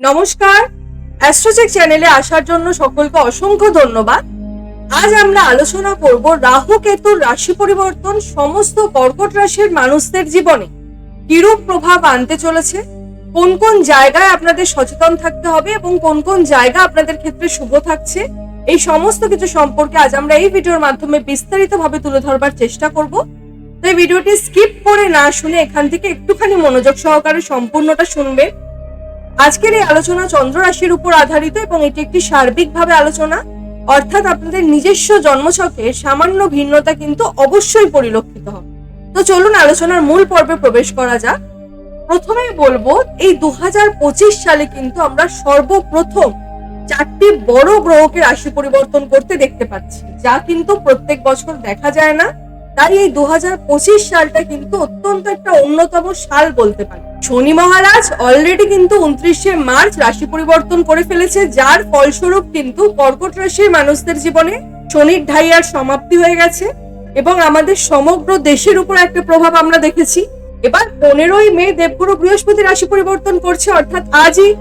নমস্কার। অ্যাস্ট্রোচেক চ্যানেলে আসার জন্য সকলকে অসংখ্য ধন্যবাদ। আজ আমরা আলোচনা করব রাহু কেতুর রাশি পরিবর্তন, সমস্ত কর্কট রাশির মানুষদের জীবনে কিরূপ প্রভাব আনতে চলেছে, কোন কোন জায়গায় আপনাদের সচেতন থাকতে হবে এবং কোন কোন জায়গা আপনাদের ক্ষেত্রে শুভ থাকছে, এই সমস্ত কিছু সম্পর্কে আজ আমরা এই ভিডিওর মাধ্যমে বিস্তারিতভাবে তুলে ধরবার চেষ্টা করব। তো এই ভিডিওটি স্কিপ করে না শুনে এখান থেকে একটুখানি মনোযোগ সহকারে সম্পূর্ণটা শুনবেন। আজকের এই আলোচনা চন্দ্র রাশির উপর আধারিত এবং এটি একটি সার্বিকভাবে আলোচনা। অর্থাৎ আপনাদের নিজস্ব জন্মছকে সামান্য ভিন্নতা কিন্তু অবশ্যই পরিলক্ষিত হবে। তো চলুন আলোচনার মূল পর্বে প্রবেশ করা যাক। প্রথমেই বলব, এই দু সালে কিন্তু আমরা সর্বপ্রথম চারটি বড় গ্রহকে রাশি পরিবর্তন করতে দেখতে পাচ্ছি, যা কিন্তু প্রত্যেক বছর দেখা যায় না। তাই এই দু হাজার পঁচিশ সালটা কিন্তু অত্যন্ত একটা অন্যতম সাল বলতে পারি। শনি মহারাজ অলরেডি কিন্তু উনত্রিশে মার্চ রাশি পরিবর্তন করে ফেলেছে, যার ফলস্বরূপ কিন্তু কর্কট রাশির মানুষদের জীবনে শনির ঢাইয়ার সমাপ্তি হয়ে গেছে এবং আমাদের সমগ্র দেশের উপর একটা প্রভাব আমরা দেখেছি। এবার পনেরোই মে দেবগুরু বৃহস্পতি রাশি পরিবর্তন করছে, অর্থাৎ আজই।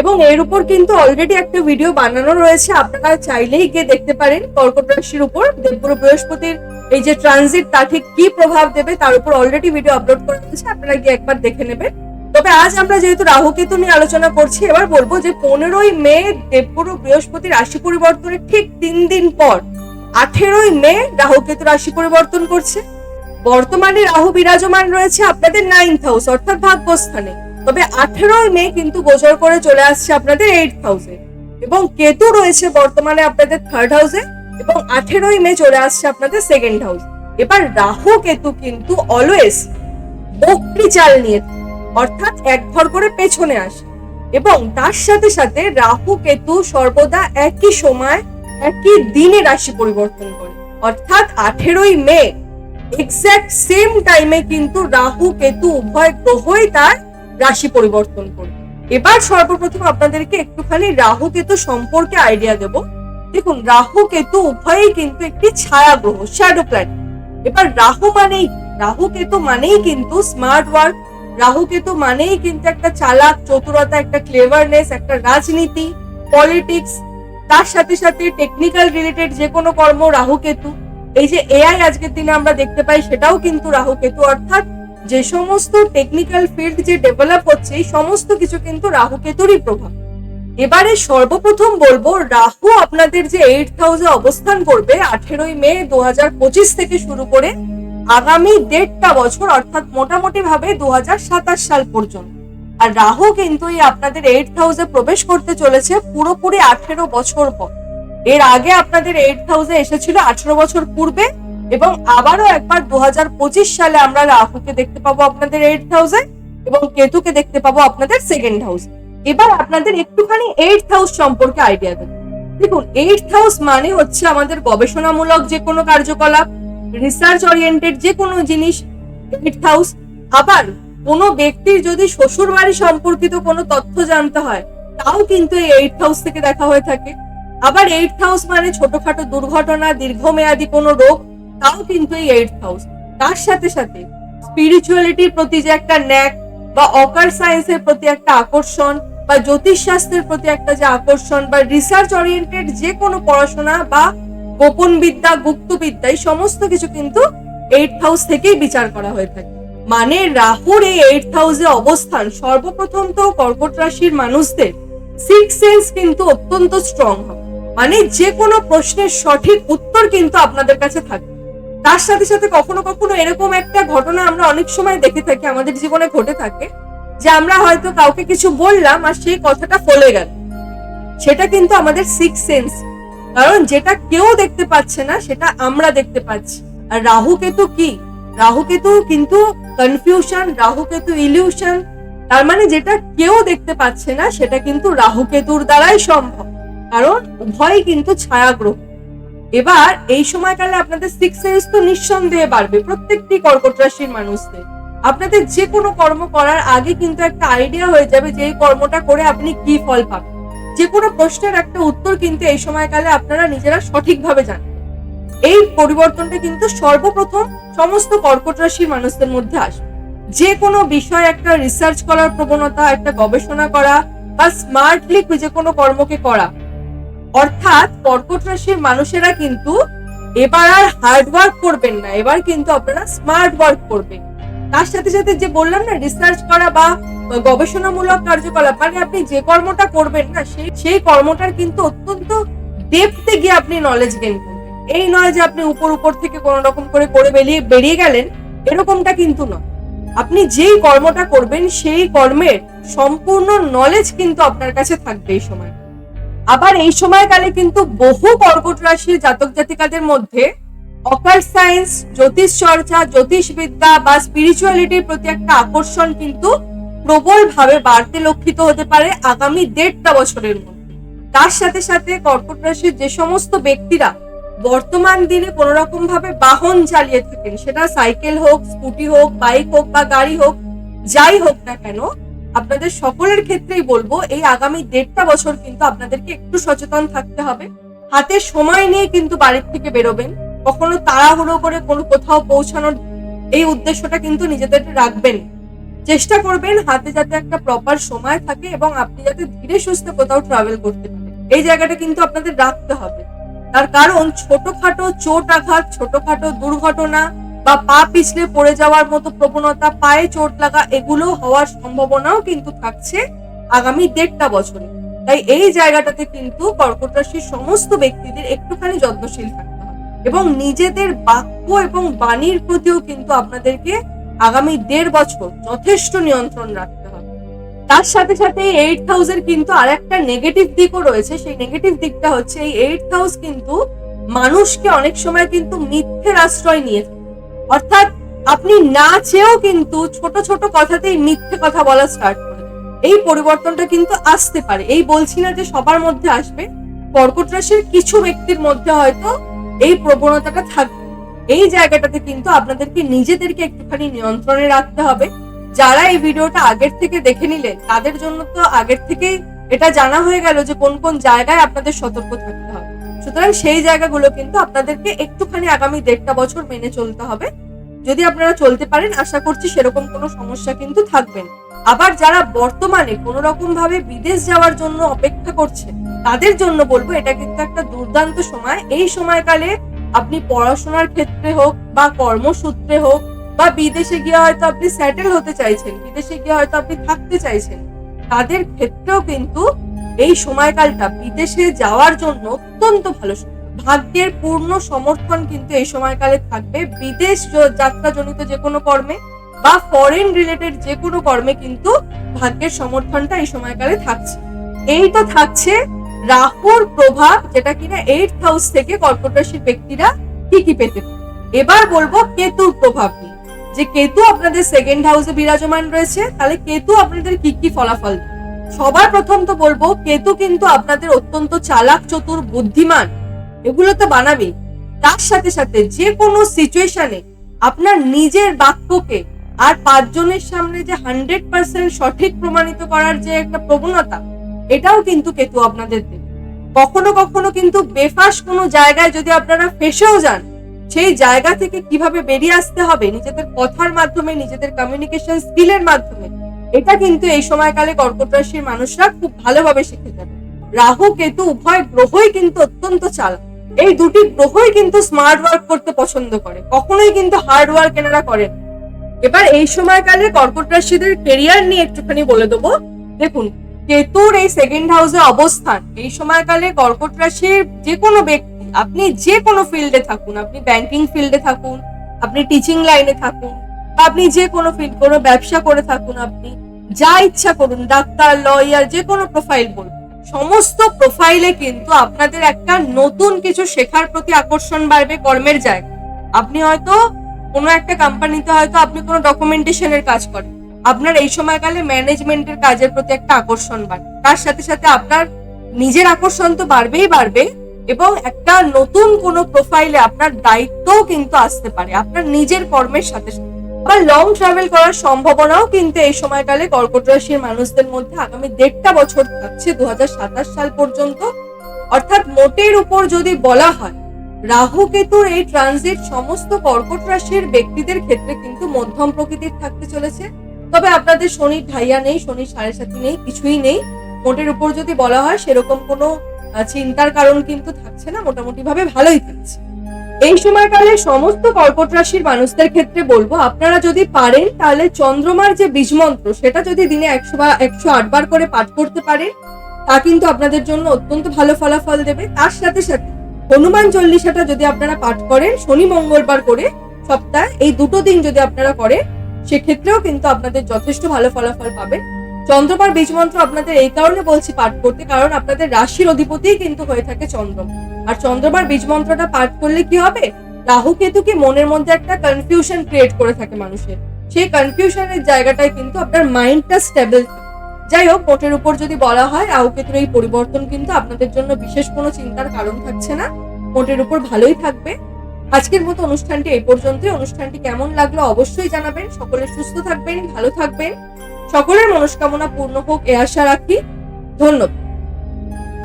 এবং এর উপর কিন্তু অলরেডি একটা ভিডিও বানানো রয়েছে, আপনারা চাইলেই গিয়ে দেখতে পারেন কর্কট রাশির উপর দেবগুরু বৃহস্পতির এই যে ট্রানজিট তা ঠিক কি প্রভাব দেবে তার উপর অলরেডি ভিডিও আপলোড করা হয়েছে আপনারা গিয়ে একবার দেখে নেবেন। তবে আজ আমরা যেহেতু রাহু কেতু নিয়ে আলোচনা করছি, এবার বলব যে পনেরোই মে, দেবগুরু বৃহস্পতি রাশি পরিবর্তনের ঠিক তিন দিন পর, আঠেরোই মে রাহু কেতু রাশি পরিবর্তন করছে। বর্তমানে রাহু বিরাজমান রয়েছে আপনাদের নাইন্থ হাউস অর্থাৎ ভাগ্যস্থানে। তবে আঠেরোই মে কিন্তু গোচর করে চলে আসছে আপনাদের এইট হাউসে এবং কেতু রয়েছে বর্তমানে আপনাদের থার্ড হাউসে এবং আঠেরোই মে চলে আসছে আপনাদের সেকেন্ড হাউস এবার রাহু কেতু কিন্তু অলওয়েজ বক্রি চাল নিয়ে অর্থাৎ এক ঘর করে পেছনে আসে। এবং তার সাথে সাথে রাহু কেতু সর্বদা একই সময়, একই দিনে রাশি পরিবর্তন করে। অর্থাৎ আঠেরোই মে এক্সাক্ট সেম টাইমে কিন্তু রাহু কেতু উভয় গ্রহই তার রাশি পরিবর্তন করে এবার সর্বপ্রথম আপনাদেরকে একটুখানি রাহু কেতু সম্পর্কে আইডিয়া দেব। দেখুন, রাহু কেতু উভয়ই কিন্তু একটি ছায়া গ্রহ শ্যাডো প্ল্যানেট এবার রাহু মানেই, রাহু কেতু মানেই কিন্তু স্মার্ট ওয়ার্ক রাহু কেতু মানেই কিন্তু একটা চালাক, চতুরতা, একটা ক্লেভারনেস একটা রাজনীতি পলিটিক্স তার সাথে সাথে টেকনিক্যাল রিলেটেড যে কোনো কর্ম রাহু কেতু। এই যে এআই আজকের দিনে আমরা দেখতে পাই, সেটাও কিন্তু রাহু কেতু, অর্থাৎ যে সমস্ত টেকনিক্যাল ফিল্ড যে ডেভেলপ হচ্ছে, এই সমস্ত কিছু কিন্তু রাহু কেতুরই প্রভাব। এবারে সর্বপ্রথম বলব, রাহু আপনাদের যে এইট হাউসে অবস্থান করবে আঠেরোই মে দু হাজার পঁচিশ থেকে শুরু করে আগামী দেড়টা বছর, অর্থাৎ মোটামুটি ভাবে দু হাজার সাতাশ সাল পর্যন্ত। আর রাহু কিন্তু এই আপনাদের এইট হাউসে প্রবেশ করতে চলেছে পুরোপুরি আঠেরো বছর পর। এর আগে আপনাদের এইট হাউসে এসেছিল আঠেরো বছর পূর্বে এবং আবারও একবার দু হাজার পঁচিশ সালে আমরা রাহুকে দেখতে পাবো আপনাদের এইট হাউসে এবং কেতুকে দেখতে পাবো আপনাদের সেকেন্ড হাউস এবার আপনাদের একটুখানি এইট হাউস সম্পর্কে আইডিয়া দেবো। দেখুন এইট হাউস মানে হচ্ছে আমাদের গবেষণামূলক যে কোনো কার্যকলাপ রিসার্চ ওরিয়েন্টেড যে কোনো জিনিস এইট হাউস আবার কোনো ব্যক্তির যদি শ্বশুর বাড়ি সম্পর্কিত কোনো তথ্য জানতে হয়, তাও কিন্তু এই এইট হাউস থেকে দেখা হয়ে থাকে। আবার এইট হাউস মানে ছোটখাটো দুর্ঘটনা, দীর্ঘমেয়াদী কোনো রোগ, তাও কিন্তু এই এইট হাউস তার সাথে সাথে স্পিরিচুয়ালিটির প্রতি যে একটা ন্যাক বা অকার সায়েন্সের প্রতি একটা আকর্ষণ বা জ্যোতিষ শাস্ত্রের প্রতি একটা যে আকর্ষণ বা রিসার্চ ওরিয়েন্টেড যে কোনো পড়াশোনা বা গোপন বিদ্যা, গুপ্ত বিদ্যা, এই সমস্ত কিছু কিন্তু এইট হাউস থেকেই বিচার করা হয়ে থাকে। মানে রাহুর এই এইট হাউসে অবস্থান সর্বপ্রথম তো কর্কট রাশির মানুষদের। সিক্স সেন্স কিন্তু অত্যন্ত স্ট্রং হবে। মানে যে কোনো প্রশ্নের সঠিক উত্তর কিন্তু আপনাদের কাছে থাকবে। তার সাথে সাথে কখনো কখনো এরকম একটা ঘটনা আমরা অনেক সময় দেখে থাকি, আমাদের জীবনে ঘটে থাকে। যে আমরা হয়তো কাউকে কিছু বললাম আর সেই কথাটা ফলে গেল। সেটা কিন্তু আমাদের সিক্স সেন্স কারণ যেটা কেউ দেখতে পাচ্ছে না, সেটা আমরা দেখতে পাচ্ছি। আর রাহু কেতু কি? রাহু কেতু কিন্তু কনফিউশন রাহু কেতু ইলিউশন তার মানে যেটা কেউ দেখতে পাচ্ছে না, সেটা কিন্তু রাহু কেতুর দ্বারাই সম্ভব। কারণ উভয়ই কিন্তু ছায়া গ্রহ এবার এই সময়কালে আপনাদের সিক্স সেন্স তো নিঃসন্দেহে বাড়বে। প্রত্যেকটি কর্কট রাশির মানুষদের। আপনাদের যে কোনো কর্ম করার আগে কিন্তু একটা আইডিয়া হয়ে যাবে যে এই কর্মটা করে আপনি কি ফল পাবেন। যে কোনো প্রশ্নের একটা উত্তর কিন্তু এই সময়কালে আপনারা নিজেরা সঠিকভাবে জানেন। এই পরিবর্তনটা কিন্তু সর্বপ্রথম সমস্ত কর্কট রাশির মানুষদের মধ্যে আসবে। যে কোনো বিষয় একটা রিসার্চ করার প্রবণতা, একটা গবেষণা করা বা স্মার্টলি যে কোনো কর্মকে করা। অর্থাৎ কর্কট রাশির মানুষেরা কিন্তু এবার আর হার্ড ওয়ার্ক করবেন না, এবার কিন্তু আপনারা স্মার্ট ওয়ার্ক করবেন। তার সাথে সাথে যে বললাম না রিসার্চ করা বা গবেষণামূলক কার্যকলাপ মানে আপনি যে কর্মটা করবেন না, সেই সেই কর্মটার কিন্তু অত্যন্ত ডেপথে গিয়ে আপনি নলেজ গেইন করবেন। এই নয় যে আপনি উপর উপর থেকে কোনো রকম করে করে বেরিয়ে বেরিয়ে গেলেন, এরকমটা কিন্তু নয়। আপনি যেই কর্মটা করবেন, সেই কর্মের সম্পূর্ণ নলেজ কিন্তু আপনার কাছে থাকবে এই সময়। আবার এই সময়কালে কিন্তু বহু কর্কট রাশির জাতক জাতিকাদের মধ্যে অকার সায়েন্স, জ্যোতিষ চর্চা জ্যোতিষবিদ্যা বা স্পিরিচুয়ালিটির প্রতি একটা আকর্ষণ কিন্তু প্রবল ভাবে বাড়তে লক্ষিত হতে পারে আগামী দেড়টা বছরের মধ্যে। তার সাথে সাথে কর্কট রাশির যে সমস্ত ব্যক্তিরা বর্তমান দিনে কোন রকম ভাবে বাহন চালিয়ে থাকেন, সেটা সাইকেল হোক, স্কুটি হোক, বাইক হোক বা গাড়ি হোক, যাই হোক না কেন, আপনাদের সকলের ক্ষেত্রেই বলব এই আগামী দেড়টা বছর কিন্তু আপনাদেরকে একটু সচেতন থাকতে হবে। হাতে সময় নিয়ে কিন্তু বাড়ির থেকে বেরোবেন। কখনো তাড়াহুড়ো করে কোনো কোথাও পৌঁছানোর এই উদ্দেশ্যটা কিন্তু নিজেদের রাখবেন। চেষ্টা করবেন হাতে যাতে একটা প্রপার সময় থাকে এবং আপনি যাতে ধীরে সুস্থে কোথাও ট্রাভেল করতে পারেন। এই জায়গাটা কিন্তু আপনাদের রাখতে হবে। তার কারণ ছোটখাটো চোট আঘাত, ছোটখাটো দুর্ঘটনা বা পা পিছলে পড়ে যাওয়ার মতো প্রবণতা, পায়ে চোট লাগা এগুলো হওয়ার সম্ভাবনাও কিন্তু থাকছে আগামী দেড়টা বছরে। তাই এই জায়গাটাতে কিন্তু কর্কট রাশির সমস্ত ব্যক্তিদের একটুখানি যত্নশীল হবে এবং নিজেদের বাক্য এবং বাণীর প্রতিও কিন্তু আপনাদেরকে আগামী দেড় বছর যথেষ্ট নিয়ন্ত্রণ রাখতে হবে। তার সাথে সাথে এইট হাউসের কিন্তু আর একটা নেগেটিভ দিকও রয়েছে। সেই নেগেটিভ দিকটা হচ্ছে এই এইট হাউস কিন্তু মানুষকে অনেক সময় কিন্তু মিথ্যের আশ্রয় নিয়ে অর্থাৎ আপনি না চেয়েও কিন্তু ছোট ছোট কথাতেই মিথ্যে কথা বলা স্টার্ট করে এই পরিবর্তনটা কিন্তু আসতে পারে। এই বলছি না যে সবার মধ্যে আসবে। কর্কট রাশির কিছু ব্যক্তির মধ্যে হয়তো এই প্রবণতাটা থাকবে। এই জায়গাটাতে কিন্তু আপনাদেরকে নিজেদেরকে একটুখানি নিয়ন্ত্রণে রাখতে হবে। যারা এই ভিডিওটা আগের থেকে দেখে নিলেন, তাদের জন্য তো আগের থেকেই এটা জানা হয়ে গেল যে কোন কোন জায়গায় আপনাদের সতর্ক থাকতে হবে। সুতরাং সেই জায়গাগুলো কিন্তু আপনাদেরকে একটুখানি আগামী দেড়টা বছর মেনে চলতে হবে। যদি আপনারা চলতে পারেন, আশা করছি সেরকম কোনো সমস্যা কিন্তু থাকবেন আবার যারা বর্তমানে কোনো রকম ভাবে বিদেশ যাওয়ার জন্য অপেক্ষা করছেন তাদের জন্য বলব, এটা কিন্তু একটা দুর্দান্ত সময়। এই সময়কালে আপনি পড়াশোনার ক্ষেত্রে হোক বা কর্মসূত্রে হোক বা বিদেশে গিয়ে হয়তো আপনি সেটেল হতে চাইছেন, বিদেশে গিয়ে হয়তো আপনি থাকতে চাইছেন, তাদের ক্ষেত্রেও কিন্তু এই সময়কালটা বিদেশে যাওয়ার জন্য অত্যন্ত ভালো। ভাগ্যের পূর্ণ সমর্থন কিন্তু এই সময়কালে থাকবে। বিদেশ য- যাত্রাজনিত যে কোনো কর্মে বা ফরেন রিলেটেড যে কোনো কর্মে কিন্তু ভাগ্যের সমর্থনটা এই সময়কালে থাকছে। এই তো থাকছে রাহুর প্রভাব যেটা কিনা এইট হাউস থেকে কর্কট রাশির ব্যক্তিরা ঠিকই পেতে এবার বলব কেতুর প্রভাব নিয়ে। যে কেতু আপনাদের সেকেন্ড হাউসে বিরাজমান রয়েছে, তাহলে কেতু আপনাদের কি কি ফলাফল? সবার প্রথম তো বলব, কেতু কিন্তু আপনাদের অত্যন্ত চালাক, চতুর, বুদ্ধিমান, এগুলো তো বানাবেই। তার সাথে সাথে যে কোনো সিচুয়েশনে আপনার নিজের বাক্যকে আর পাঁচজনের সামনে যে হান্ড্রেড পার্সেন্ট সঠিক প্রমাণিত করার যে একটা প্রবণতা এটাও কিন্তু কেতু আপনাদের দেবে। কখনো কখনো কিন্তু বেফাস কোনো জায়গায় যদি আপনারা ফেসেও যান, সেই জায়গা থেকে কীভাবে বেরিয়ে আসতে হবে, নিজেদের কথার মাধ্যমে, নিজেদের কমিউনিকেশন স্কিলের মাধ্যমে, এটা কিন্তু এই সময়কালে কর্কট রাশির মানুষরা খুব ভালোভাবে শিখে যাবে। রাহু, কেতু, উভয় গ্রহই কিন্তু অত্যন্ত চালাক। এই দুটি গ্রহই কিন্তু স্মার্ট ওয়ার্ক করতে পছন্দ করে, কখনোই কিন্তু হার্ড ওয়ার্ক এনারা করেন এবার এই সময়কালে কর্কট রাশিদের কেরিয়ার নিয়ে একটুখানি বলে দেবো। দেখুন কেতুর এই সেকেন্ড হাউসে অবস্থান, এই সময়কালে কর্কট রাশির যে কোনো ব্যক্তি, আপনি যে কোনো ফিল্ডে থাকুন, আপনি ব্যাংকিং ফিল্ডে থাকুন, আপনি টিচিং লাইনে থাকুন, বা আপনি যে কোনো ফিল্ড কোনো ব্যবসা করে থাকুন আপনি, যা ইচ্ছা করুন, ডাক্তার লয়ার যে কোনো প্রোফাইল বলুন সমস্ত প্রোফাইলে কিন্তু আপনাদের একটা নতুন কিছু শেখার প্রতি আকর্ষণ বাড়বে কর্মের জায়গা আপনি হয়তো কোনো একটা কোম্পানিতে হয়তো আপনি কোনো ডকুমেন্টেশনের কাজ করেন আপনার এই সময়কালে ম্যানেজমেন্টের কাজের প্রতি একটা আকর্ষণ বাড়বে তার সাথে সাথে আপনার নিজের আকর্ষণ তো বাড়বেই বাড়বে এবং একটা নতুন কোনো প্রোফাইলে আপনার দায়িত্বও কিন্তু আসতে পারে, আপনার নিজের কর্মের সাথে সাথে। আবার লং ট্রাভেল করার সম্ভাবনাও কিন্তু এই সময়কালে কর্কট রাশির মানুষদের মধ্যে আগামী দেড়টা বছর থাকছে দু হাজার সাতাশ সাল পর্যন্ত। অর্থাৎ মোটের উপর যদি বলা হয়, রাহু কেতুর এই ট্রানজিট সমস্ত কর্কট রাশির ব্যক্তিদের ক্ষেত্রে কিন্তু মধ্যম প্রকৃতির থাকতে চলেছে। তবে আপনাদের শনির ঢাইয়া নেই শনির সাড়ে সাথে নেই, কিছুই নেই। মোটের উপর যদি বলা হয়, সেরকম কোনো চিন্তার কারণ কিন্তু থাকছে না। মোটামুটি ভাবে ভালোই থাকছে। এই সময়কালে সমস্ত কর্কট রাশির মানুষদের ক্ষেত্রে বলব, আপনারা যদি পারেন, তাহলে চন্দ্রমার যে বীজ মন্ত্র, সেটা যদি দিনে একশো বা, একশো আটবার করে পাঠ করতে পারেন, তা কিন্তু আপনাদের জন্য অত্যন্ত ভালো ফলাফল দেবে। তার সাথে সাথে হনুমান চল্লিশাটা যদি আপনারা পাঠ করেন, শনি মঙ্গলবার করে সপ্তাহে, এই দুটো দিন যদি আপনারা করেন সেক্ষেত্রেও কিন্তু আপনাদের যথেষ্ট ভালো ফলাফল পাবেন চন্দ্রমার বীজ মন্ত্র আপনাদের এই কারণে বলছি পাঠ করতে, কারণ আপনাদের রাশির অধিপতিই কিন্তু হয়ে থাকে চন্দ্রমা আর চন্দ্রমার বীজ মন্ত্রটা পাঠ করলে কি হবে? রাহু কেতুকে মনের মধ্যে একটা কনফিউশন ক্রিয়েট করে থাকে মানুষের। সেই কনফিউশনের জায়গাটায় কিন্তু আপনার মাইন্ডটা স্টেবল যাই হোক, মোটের উপর যদি বলা হয়, রাহু কেতুর এই পরিবর্তন কিন্তু আপনাদের জন্য বিশেষ কোনো চিন্তার কারণ থাকছে না। মোটের উপর ভালোই থাকবে। আজকের মতো অনুষ্ঠানটি এই পর্যন্ত অনুষ্ঠানটি কেমন লাগল অবশ্যই জানাবেন। সকলে সুস্থ থাকবেন, ভালো থাকবেন। সকলের মনস্কামনা পূর্ণ হোক, এ আশা রাখি। ধন্যবাদ।